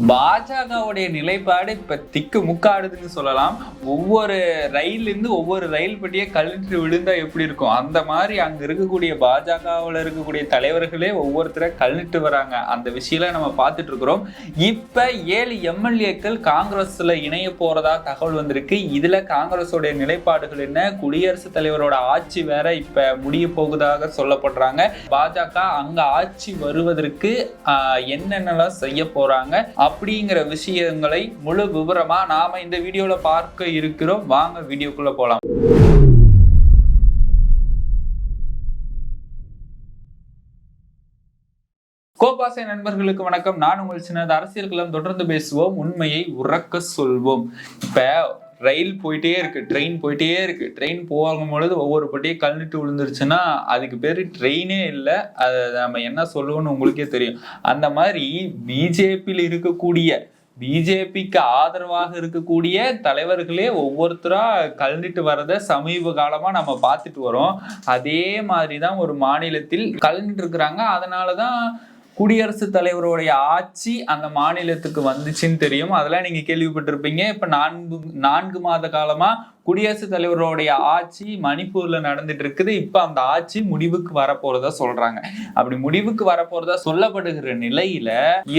பாஜகவுடைய நிலைப்பாடு இப்ப திக்கு முக்காடுதுன்னு சொல்லலாம். ஒவ்வொரு ரயில் இருந்து ஒவ்வொரு ரயில் பெட்டியை கழற்றி விழுந்தா எப்படி இருக்கும்? அந்த மாதிரி அங்க இருக்கக்கூடிய பாஜகவில் இருக்கக்கூடிய தலைவர்களே ஒவ்வொருத்தரை கழட்டு வராங்க. அந்த விஷயம்ல நம்ம பார்த்துட்டு இருக்கிறோம். இப்ப ஏழு எம்எல்ஏக்கள் காங்கிரஸ்ல இணைய போறதா தகவல் வந்திருக்கு. இதுல காங்கிரஸோடைய நிலைப்பாடுகள் என்ன? குடியரசுத் தலைவரோட ஆட்சி வேற இப்ப முடிய போகுதாக சொல்லப்படுறாங்க. பாஜக அங்க ஆட்சி வருவதற்கு என்னென்னலாம் செய்ய போறாங்க? அப்படிங்கிற விஷயங்களை முழு விவரமா நாம இந்த வீடியோல பார்க்க இருக்கிறோம். வாங்க வீடியோக்குள்ள போகலாம் கோபாசை நண்பர்களுக்கு வணக்கம். நான் உங்கள் சின்னது அரசியல் களம் தொடர்ந்து பேசுவோம். உண்மையை உறக்க சொல்வோம். இப்போ ரயில் போயிட்டே இருக்கு ட்ரெயின் போயிட்டே இருக்கு. ட்ரெயின் போகும் பொழுது ஒவ்வொரு பட்டியும் கல்லிட்டு விழுந்துருச்சுன்னா அதுக்கு பேர் ட்ரெயினே இல்லை. அதை நம்ம என்ன சொல்லுவோம்னு உங்களுக்கே தெரியும். அந்த மாதிரி பிஜேபியில் இருக்கக்கூடிய பிஜேபிக்கு ஆதரவாக இருக்கக்கூடிய தலைவர்களே ஒவ்வொருத்தரா கலந்துட்டு வரத சமீப காலமா நம்ம பார்த்துட்டு வரோம். அதே மாதிரி தான் ஒரு மாநிலத்தில் கலந்துட்டு இருக்கிறாங்க. அதனாலதான் குடியரசுத் தலைவருடைய ஆட்சி அந்த மாநிலத்துக்கு வந்துச்சுன்னு தெரியும். அதெல்லாம் நீங்க கேள்விப்பட்டிருப்பீங்க. இப்ப நான்கு நான்கு மாத காலமா குடியரசுத் தலைவருடைய ஆட்சி மணிப்பூர்ல நடந்துட்டு இருக்குது இப்ப அந்த ஆட்சி முடிவுக்கு வரப்போறதா சொல்றாங்க. அப்படி முடிவுக்கு வரப்போறதா சொல்லப்படுகிற நிலையில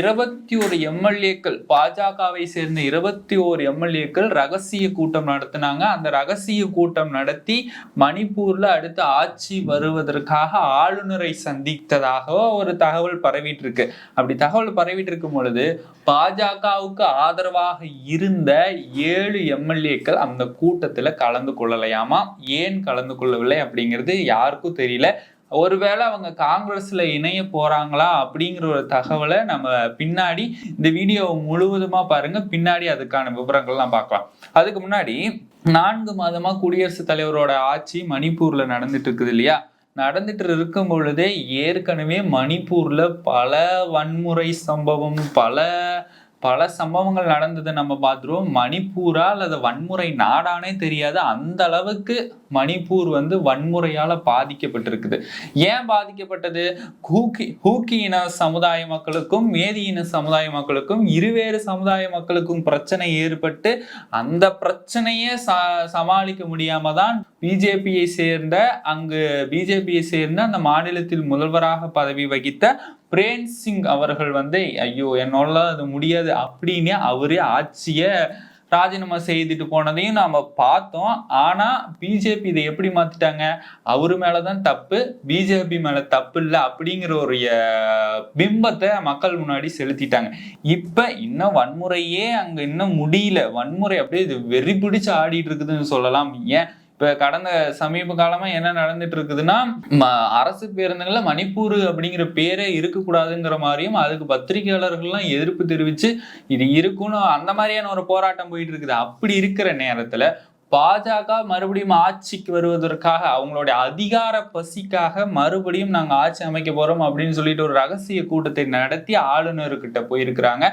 இருபத்தி ஒரு எம்எல்ஏக்கள் பாஜகவை சேர்ந்த இருபத்தி ஒரு எம்எல்ஏக்கள் ரகசிய கூட்டம் நடத்தினாங்க. அந்த ரகசிய கூட்டம் நடத்தி மணிப்பூர்ல அடுத்து ஆட்சி வருவதற்காக ஆளுநரை சந்தித்ததாக ஒரு தகவல் பரவிட்டு இருக்கு அப்படி தகவல் பரவிட்டு இருக்கும் பொழுது பாஜகவுக்கு ஆதரவாக இருந்த ஏழு எம்எல்ஏக்கள் அந்த கூட்டத்துல கலந்து கொள்ளலையாமா? ஏன் கலந்து கொள்ளவில்லை அப்படிங்கிறது யாருக்கும் தெரியல. ஒருவேளை அவங்க காங்கிரஸ்ல இணைய போறாங்களா அப்படிங்கிற ஒரு தகவலை நம்ம பின்னாடி இந்த வீடியோ முழுவதுமா பாருங்க. பின்னாடி அதுக்கான விவரங்கள்லாம் பார்க்கலாம். அதுக்கு முன்னாடி நான்கு மாதமா குடியரசுத் தலைவரோட ஆட்சி மணிப்பூர்ல நடந்துட்டு இருக்குது இல்லையா? நடந்துட்டு இருக்கும் பொழுதே ஏற்கனவே மணிப்பூர்ல பல வன்முறை சம்பவம் பல பல சம்பவங்கள் நடந்ததை நம்ம பார்த்துருவோம். மணிப்பூரா அல்லது வன்முறை நாடானே தெரியாது. அந்த அளவுக்கு மணிப்பூர் வந்து வன்முறையால பாதிக்கப்பட்டிருக்குது. ஏன் பாதிக்கப்பட்டது? ஹூக்கி ஹூக்கி இன சமுதாய மக்களுக்கும் மேதி இன சமுதாய மக்களுக்கும் இருவேறு சமுதாய மக்களுக்கும் பிரச்சனை ஏற்பட்டு அந்த பிரச்சனையே ச சமாளிக்க முடியாம தான் பிஜேபியை சேர்ந்த அங்கு பிஜேபியை சேர்ந்த அந்த மாநிலத்தில் முதல்வராக பதவி வகித்த பிரேன் சிங் அவர்கள் வந்து ஐயோ என்னால அது முடியாது அப்படின்னு அவரே ஆட்சியை ராஜினாமா செய்துட்டு போனதையும் நாம பார்த்தோம். ஆனா பிஜேபி இதை எப்படி மாத்திட்டாங்க? அவரு மேலதான் தப்பு பிஜேபி மேல தப்பு இல்லை அப்படிங்கிற ஒரு பிம்பத்தை மக்கள் முன்னாடி செலுத்திட்டாங்க. இப்ப இன்னும் வன்முறையே அங்க இன்னும் முடியல. வன்முறை அப்படியே இது வெறி பிடிச்சு ஆடிட்டு இருக்குதுன்னு சொல்லலாம். ஏன்? இப்ப கடந்த சமீப காலமா என்ன நடந்துட்டு இருக்குதுன்னா அரசு பேருந்துகளில் மணிப்பூர் அப்படிங்கிற பேரே இருக்கக்கூடாதுங்கிற மாதிரியும் அதுக்கு பத்திரிகையாளர்கள்லாம் எதிர்ப்பு தெரிவிச்சு இது இருக்குன்னு அந்த மாதிரியான ஒரு போராட்டம் போயிட்டு இருக்குது அப்படி இருக்கிற நேரத்துல பாஜக மறுபடியும் ஆட்சிக்கு வருவதற்காக அவங்களுடைய அதிகார பசிக்காக மறுபடியும் நாங்கள் ஆட்சி அமைக்க போறோம் அப்படின்னு சொல்லிட்டு ஒரு ரகசிய கூட்டத்தை நடத்தி ஆளுநர்கிட்ட போயிருக்கிறாங்க.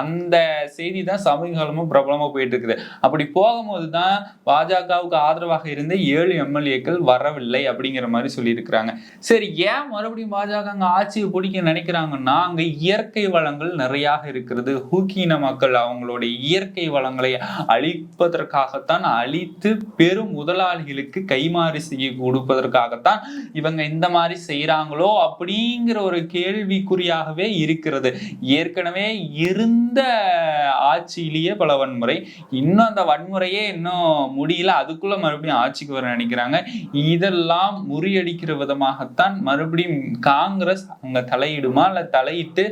அந்த செய்தி தான் சமீபகாலமும் பிரபலமாக பிரபலமா போயிட்டு இருக்குது அப்படி போகும்போது தான் பாஜகவுக்கு ஆதரவாக இருந்த ஏழு எம்எல்ஏக்கள் வரவில்லை அப்படிங்கிற மாதிரி சொல்லியிருக்கிறாங்க. சரி ஏன் மறுபடியும் பாஜக அங்கே ஆட்சியை பிடிக்க நினைக்கிறாங்கன்னா அங்கே இயற்கை வளங்கள் நிறையாக இருக்கிறது. ஹூக்கின மக்கள் அவங்களுடைய இயற்கை வளங்களை அழிப்பதற்காகத்தான் அழி வைத்து பெரும் முதலாளிகளுக்கு கைமாறி செய்ய கொடுப்பதற்காகத்தான் இவங்க இந்த மாதிரி செய்றாங்களோ அப்படிங்கிற ஒரு கேள்விக்குறியாகவே இருக்கிறது. ஏற்கனவே இருந்த ஆட்சியிலேயே பல வன்முறை இன்னும் அந்த வன்முறையே இன்னும் முடியல அதுக்குள்ள மறுபடியும் ஆட்சிக்கு வர நினைக்கிறாங்க. இதெல்லாம் முறியடிக்கிற விதமாகத்தான் மறுபடியும் காங்கிரஸ் அங்க தலையிடுமா? இல்ல தலையிட்டு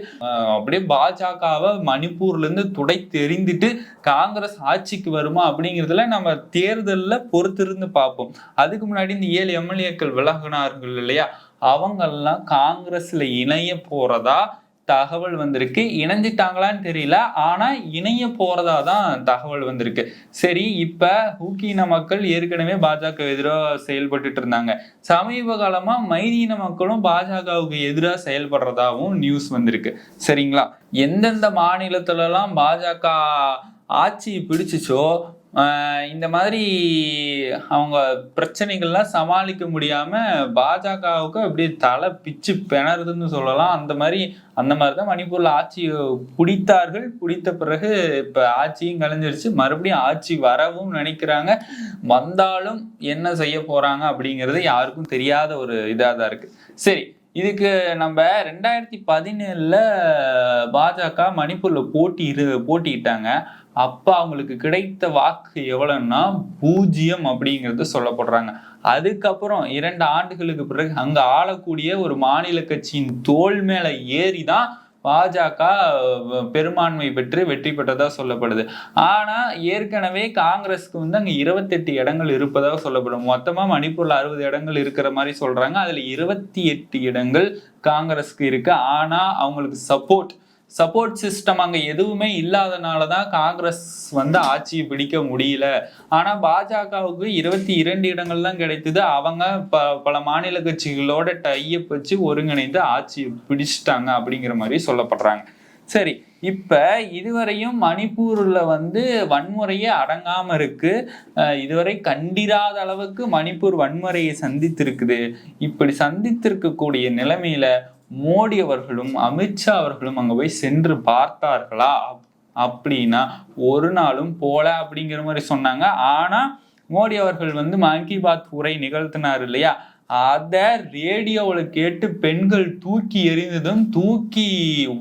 அப்படியே பாஜகவை மணிப்பூர்ல இருந்து துடை தெரிந்துட்டு காங்கிரஸ் ஆட்சிக்கு வருமா அப்படிங்கிறதுல நம்ம தேர்தல்ல பொறுத்திருந்து பார்ப்போம். அதுக்கு முன்னாடி இந்த ஏழு எம்எல்ஏக்கள் விலகினார்கள் இல்லையா? அவங்கெல்லாம் காங்கிரஸ்ல இணைய போறதா தகவல் வந்திருக்கு. இணைஞ்சிட்டாங்களான்னு தெரியல. ஆனா இணைய போறதா தான் தகவல் வந்திருக்கு. சரி இப்ப ஹூக்கின மக்கள் ஏற்கனவே பாஜக எதிராக செயல்பட்டுட்டு இருந்தாங்க. சமீப காலமா மைதீன மக்களும் பாஜகவுக்கு எதிராக செயல்படுறதாவும் நியூஸ் வந்திருக்கு. சரிங்களா? எந்தெந்த மாநிலத்துல எல்லாம் பாஜக ஆட்சி பிடிச்சிச்சோ இந்த மாதிரி அவங்க பிரச்சனைகள்லாம் சமாளிக்க முடியாம பாஜகவுக்கு அப்படியே தலை பிச்சு பிணறுதுன்னு சொல்லலாம். அந்த மாதிரி அந்த மாதிரி தான் மணிப்பூர்ல ஆட்சி பிடித்தார்கள். பிடித்த பிறகு இப்ப ஆட்சியும் கலைஞ்சிருச்சு. மறுபடியும் ஆட்சி வரவும் நினைக்கிறாங்க. வந்தாலும் என்ன செய்ய போறாங்க அப்படிங்கிறது யாருக்கும் தெரியாத ஒரு இதாக தான் இருக்கு. சரி இதுக்கு நம்ம ரெண்டாயிரத்தி பதினேழுல பாஜக மணிப்பூர்ல போட்டி இரு போட்டிக்கிட்டாங்க அப்ப அவங்களுக்கு கிடைத்த வாக்கு எவ்வளவுன்னா பூஜ்ஜியம் அப்படிங்கிறது சொல்லப்படுறாங்க. அதுக்கப்புறம் இரண்டு ஆண்டுகளுக்கு பிறகு அங்க ஆளக்கூடிய ஒரு மாநில கட்சியின் தோல் மேல ஏறி தான் பாஜக பெரும்பான்மை பெற்று வெற்றி பெற்றதா சொல்லப்படுது. ஆனா ஏற்கனவே காங்கிரஸ்க்கு வந்து அங்க இருபத்தெட்டு இடங்கள் இருப்பதாக சொல்லப்படும். மொத்தமா மணிப்பூர்ல அறுபது இடங்கள் இருக்கிற மாதிரி சொல்றாங்க. அதுல இருபத்தி எட்டு இடங்கள் காங்கிரஸ்க்கு இருக்கு. ஆனா அவங்களுக்கு சப்போர்ட் சப்போர்ட் சிஸ்டம் அங்க எதுவுமே இல்லாதனால தான் காங்கிரஸ் வந்து ஆட்சியை பிடிக்க முடியல. ஆனா பாஜகவுக்கு இருபத்தி இரண்டு இடங்கள் தான் கிடைத்தது. அவங்க ப பல மாநில கட்சிகளோட டையப் வச்சு ஒருங்கிணைந்து ஆட்சியை பிடிச்சிட்டாங்க அப்படிங்கிற மாதிரி சொல்லப்படுறாங்க. சரி இப்ப இதுவரையும் மணிப்பூர்ல வந்து வன்முறையே அடங்காம இருக்கு. இதுவரை கண்டிராத அளவுக்கு மணிப்பூர் வன்முறையை சந்தித்திருக்குது. இப்படி சந்தித்திருக்கக்கூடிய நிலைமையில மோடி அவர்களும் அமித்ஷா அவர்களும் அங்க போய் சென்று பார்த்தார்களா? அப்படின்னா ஒரு நாளும் போல அப்படிங்கிற மாதிரி சொன்னாங்க. ஆனா மோடி அவர்கள் வந்து மன் கி பாத் உரை நிகழ்த்தினார் இல்லையா? அதை ரேடியோவில் கேட்டு பெண்கள் தூக்கி எறிந்ததும் தூக்கி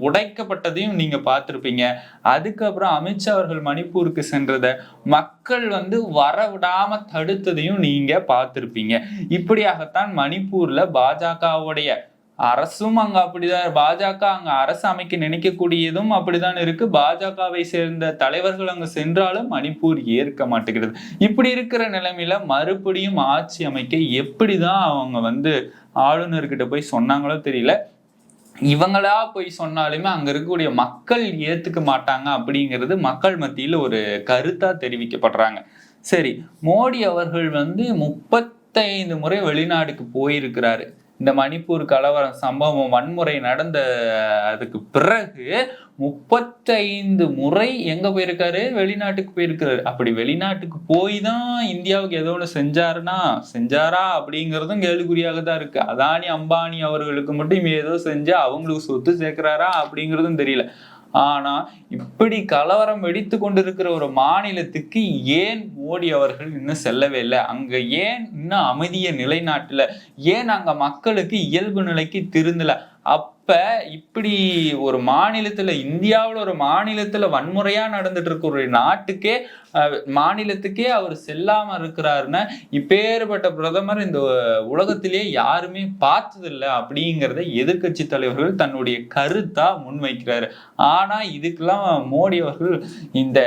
உடைக்கப்பட்டதையும் நீங்கள் பார்த்துருப்பீங்க. அதுக்கப்புறம் அமித்ஷா அவர்கள் மணிப்பூருக்கு சென்றதை மக்கள் வந்து வரவிடாம தடுத்ததையும் நீங்கள் பார்த்துருப்பீங்க. இப்படியாகத்தான் மணிப்பூரில் பாஜகவுடைய அரசும் அங்க அப்படிதான் பாஜக அங்க அரசு அமைக்க நினைக்கக்கூடியதும் அப்படிதான் இருக்கு. பாஜகவை சேர்ந்த தலைவர்கள் அங்க சென்றாலும் மணிப்பூர் ஏற்க மாட்டேங்கிறது. இப்படி இருக்கிற நிலைமையில மறுபடியும் ஆட்சி அமைக்க எப்படிதான் அவங்க வந்து ஆளுநர்கிட்ட போய் சொன்னாங்களோ தெரியல. இவங்களா போய் சொன்னாலுமே அங்க இருக்கக்கூடிய மக்கள் ஏத்துக்க மாட்டாங்க அப்படிங்கிறது மக்கள் மத்தியில ஒரு கருத்தா தெரிவிக்கப்படுறாங்க. சரி மோடி அவர்கள் வந்து முப்பத்தைந்து முறை வெளிநாடுக்கு போயிருக்கிறாரு. இந்த மணிப்பூர் கலவரம் சம்பவம் வன்முறை நடந்த அதுக்கு பிறகு முப்பத்தைந்து முறை எங்க போயிருக்காரு? வெளிநாட்டுக்கு போயிருக்காரு அப்படி வெளிநாட்டுக்கு போய் தான் இந்தியாவுக்கு ஏதோ ஒன்று செஞ்சாருன்னா செஞ்சாரா அப்படிங்கிறதும் கேள்விக்குறியாக தான் இருக்கு. அதானி அம்பானி அவர்களுக்கு மட்டும் ஏதோ செஞ்சு அவங்களுக்கு சொத்து சேர்க்கிறாரா அப்படிங்கிறதும் தெரியல. ஆனா இப்படி கலவரம் வெடித்து கொண்டிருக்கிற ஒரு மாநிலத்துக்கு ஏன் மோடி அவர்கள் இன்னும் செல்லவே இல்லை? அங்க ஏன் இன்னும் அமைதியை நிலைநாட்டல? ஏன் அங்க மக்களுக்கு இயல்பு நிலைக்கு திருந்தல? அப்ப இப்படி ஒரு மாநிலத்துல இந்தியாவில் ஒரு மாநிலத்துல வன்முறையா நடந்துட்டு இருக்க ஒரு நாட்டுக்கே மாநிலத்துக்கே அவர் செல்லாம இருக்கிறாருன்னா இப்பேற்பட்ட பிரதமர் இந்த உலகத்திலேயே யாருமே பார்த்ததில்லை அப்படிங்கிறத எதிர்க்கட்சி தலைவர்கள் தன்னுடைய கருத்தா முன்வைக்கிறாரு. ஆனா இதுக்கெல்லாம் மோடி அவர்கள் இந்த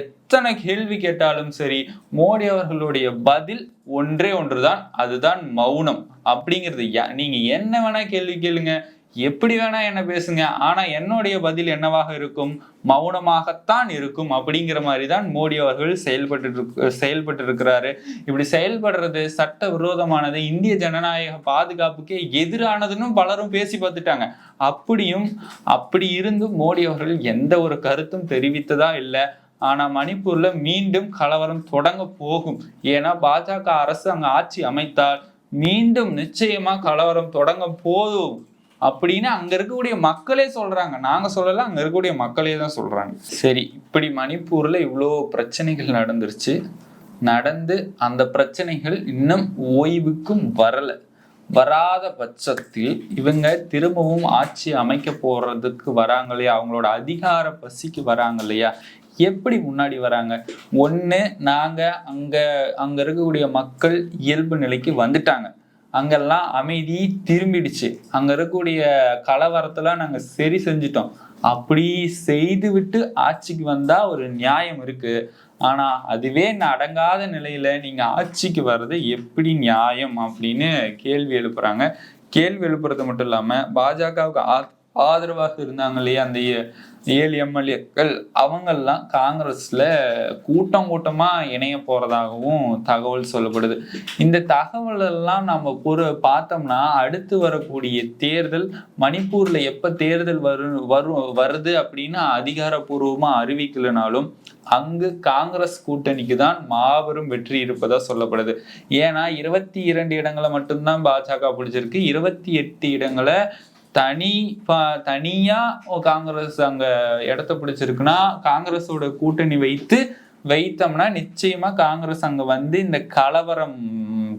எத்தனை கேள்வி கேட்டாலும் சரி மோடி அவர்களுடைய பதில் ஒன்றே ஒன்றுதான் அதுதான் மௌனம். அப்படிங்கிறது நீங்க என்ன வேணா கேள்வி கேளுங்க. எப்படி வேணா என்ன பேசுங்க. ஆனா என்னுடைய பதில் என்னவாக இருக்கும்? மௌனமாகத்தான் இருக்கும் அப்படிங்கிற மாதிரி தான் மோடி அவர்கள் செயல்பட்டு செயல்பட்டு இருக்கிறாரு இப்படி செயல்படுறது சட்ட விரோதமானது இந்திய ஜனநாயக பாதுகாப்புக்கே எதிரானதுன்னு பலரும் பேசி பார்த்துட்டாங்க. அப்படியும் அப்படி இருந்தும் மோடி அவர்கள் எந்த ஒரு கருத்தும் தெரிவித்ததா இல்லை. ஆனா மணிப்பூர்ல மீண்டும் கலவரம் தொடங்க போகும். ஏன்னா பாஜக அரசு அங்க ஆட்சி அமைத்தால் மீண்டும் நிச்சயமா கலவரம் தொடங்க போதும். அப்படின்னு அங்க இருக்கக்கூடிய மக்களே சொல்றாங்க. நாங்க சொல்லல அங்க இருக்கக்கூடிய மக்களே தான் சொல்றாங்க. சரி இப்படி மணிப்பூர்ல இவ்வளோ பிரச்சனைகள் நடந்துருச்சு. நடந்து அந்த பிரச்சனைகள் இன்னும் ஓய்வுக்கும் வரல. வராத பட்சத்தில் இவங்க திரும்பவும் ஆட்சி அமைக்க போறதுக்கு வராங்க இல்லையா அவங்களோட அதிகார பசிக்கு வராங்க இல்லையா எப்படி முன்னாடி வராங்க? ஒன்று நாங்கள் அங்கே அங்கே இருக்கக்கூடிய மக்கள் இயல்பு நிலைக்கு வந்துட்டாங்க. அங்கெல்லாம் அமைதி திரும்பிடுச்சு. அங்க இருக்கக்கூடிய கலவரத்தெல்லாம் நாங்க சரி செஞ்சிட்டோம். அப்படி செய்து விட்டு ஆட்சிக்கு வந்தா ஒரு நியாயம் இருக்கு. ஆனா அதுவே அடங்காத நிலையில நீங்க ஆட்சிக்கு வர்றது எப்படி நியாயம் அப்படின்னு கேள்வி எழுப்புறாங்க. கேள்வி எழுப்புறது மட்டும் இல்லாம பாஜகவுக்கு ஆதரவாக இருந்தாங்க இல்லையா? அந்த ஏ- ஏழு எம்எல்ஏக்கள். அவங்கெல்லாம் காங்கிரஸ்ல கூட்டம் கூட்டமா இணைய போறதாகவும் தகவல் சொல்லப்படுது. இந்த தகவல் எல்லாம் நம்ம பொறு பார்த்தோம்னா அடுத்து வரக்கூடிய தேர்தல் மணிப்பூர்ல எப்ப தேர்தல் வரும் வரும் வருது அப்படின்னு அதிகாரப்பூர்வமா அறிவிக்கலனாலும் அங்கு காங்கிரஸ் கூட்டணிக்கு தான் மாபெரும் வெற்றி இருப்பதா சொல்லப்படுது. ஏன்னா இருபத்தி இரண்டு இடங்களை மட்டும்தான் பாஜக பிடிச்சிருக்கு. இருபத்தி எட்டு இடங்களை தனி ப- தனியா காங்கிரஸ் அங்க இடத்த பிடிச்சிருக்குன்னா காங்கிரஸோட கூட்டணி வைத்து வைத்தோம்னா நிச்சயமா காங்கிரஸ் அங்க வந்து இந்த கலவரம்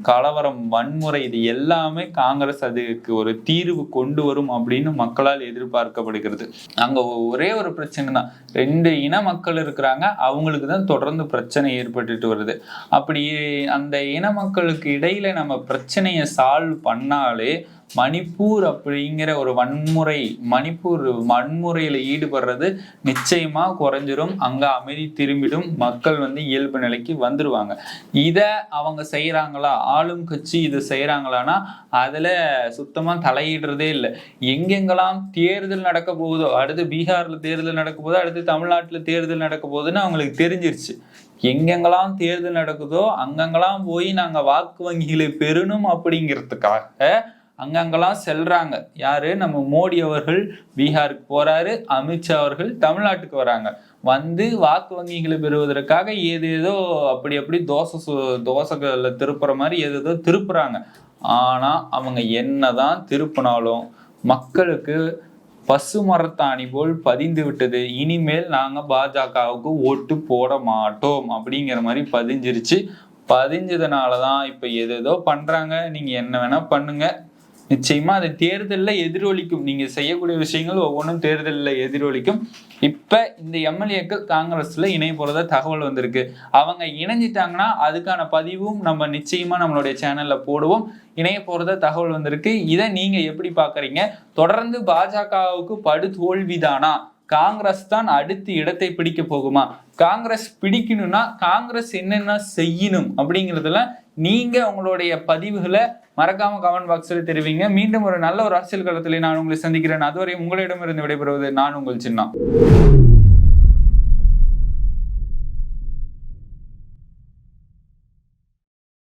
கலவரம் வன்முறை இது எல்லாமே காங்கிரஸ் அதுக்கு ஒரு தீர்வு கொண்டு வரும் அப்படின்னு மக்களால் எதிர்பார்க்கப்படுகிறது. அங்க ஒரே ஒரு பிரச்சனை தான் ரெண்டு இன மக்கள் இருக்கிறாங்க அவங்களுக்கு தான் தொடர்ந்து பிரச்சனை ஏற்பட்டுட்டு வருது. அப்படி அந்த இன மக்களுக்கு இடையில நம்ம பிரச்சனையை சால்வ் பண்ணாலே மணிப்பூர் அப்படிங்கிற ஒரு வன்முறை மணிப்பூர் வன்முறையில ஈடுபடுறது நிச்சயமா குறைஞ்சிரும். அங்க அமைதி திரும்பிடும். மக்கள் வந்து இயல்பு நிலைக்கு வந்துடுவாங்க இதை அவங்க செய்யறாங்களா ஆளும் கட்சி இது செய்யறாங்களான்னா அதுல சுத்தமா தலையிடுறதே இல்லை. எங்கெங்கெல்லாம் தேர்தல் நடக்க போகுதோ அடுத்து பீகார்ல தேர்தல் நடக்க போதோ அடுத்து தமிழ்நாட்டில் தேர்தல் நடக்க போகுதுன்னு அவங்களுக்கு தெரிஞ்சிருச்சு. எங்கெங்கெல்லாம் தேர்தல் நடக்குதோ அங்கங்கெல்லாம் போய் நாங்க வாக்கு வங்கிகளை பெறணும் அப்படிங்கிறதுக்காக அங்கங்கெல்லாம் செல்றாங்க. யாரு? நம்ம மோடி அவர்கள் பீகாருக்கு போறாரு அமித்ஷா அவர்கள் தமிழ்நாட்டுக்கு வராங்க. வந்து வாக்கு வங்கிகளை பெறுவதற்காக ஏதேதோ அப்படி அப்படி தோசை சு- தோசைகளில் திருப்புற மாதிரி ஏதேதோ திருப்புறாங்க. ஆனா அவங்க என்னதான் திருப்பினாலும் மக்களுக்கு பசு மரத்தாணி போல் பதிந்து விட்டது. இனிமேல் நாங்க பாஜகவுக்கு ஓட்டு போட மாட்டோம் அப்படிங்கிற மாதிரி பதிஞ்சிருச்சு. பதிஞ்சதுனால தான் இப்போ எதேதோ பண்றாங்க. நீங்க என்ன வேணா பண்ணுங்க. நிச்சயமா அது தேர்தலில் எதிரொலிக்கும். நீங்க செய்யக்கூடிய விஷயங்கள் ஒவ்வொன்றும் தேர்தலில் எதிரொலிக்கும். இப்ப இந்த எம்எல்ஏக்கள் காங்கிரஸ்ல இணைய போறதா தகவல் வந்திருக்கு. அவங்க இணைஞ்சிட்டாங்கன்னா அதுக்கான பதிவும் நம்ம நிச்சயமா நம்மளுடைய சேனல்ல போடுவோம். இணைய போறதா தகவல் வந்திருக்கு. இதை நீங்க எப்படி பாக்குறீங்க? தொடர்ந்து பாஜகவுக்கு படு தோல்விதானா? காங்கிரஸ் தான் அடுத்து இடத்தை பிடிக்க போகுமா? காங்கிரஸ் பிடிக்கணும்னா காங்கிரஸ் என்னென்ன செய்யணும் அப்படிங்கிறதுல நீங்க உங்களுடைய பதிவுகளை மறக்காம கமெண்ட் பாக்ஸ்ல தெரிவிங்க. மீண்டும் ஒரு நல்ல ஒரு அரசியல் களத்திலே நான் உங்களை சந்திக்கிறேன். அதுவரை உங்களிடமிருந்து விடைபெறுவது நான் உங்கள் சின்ன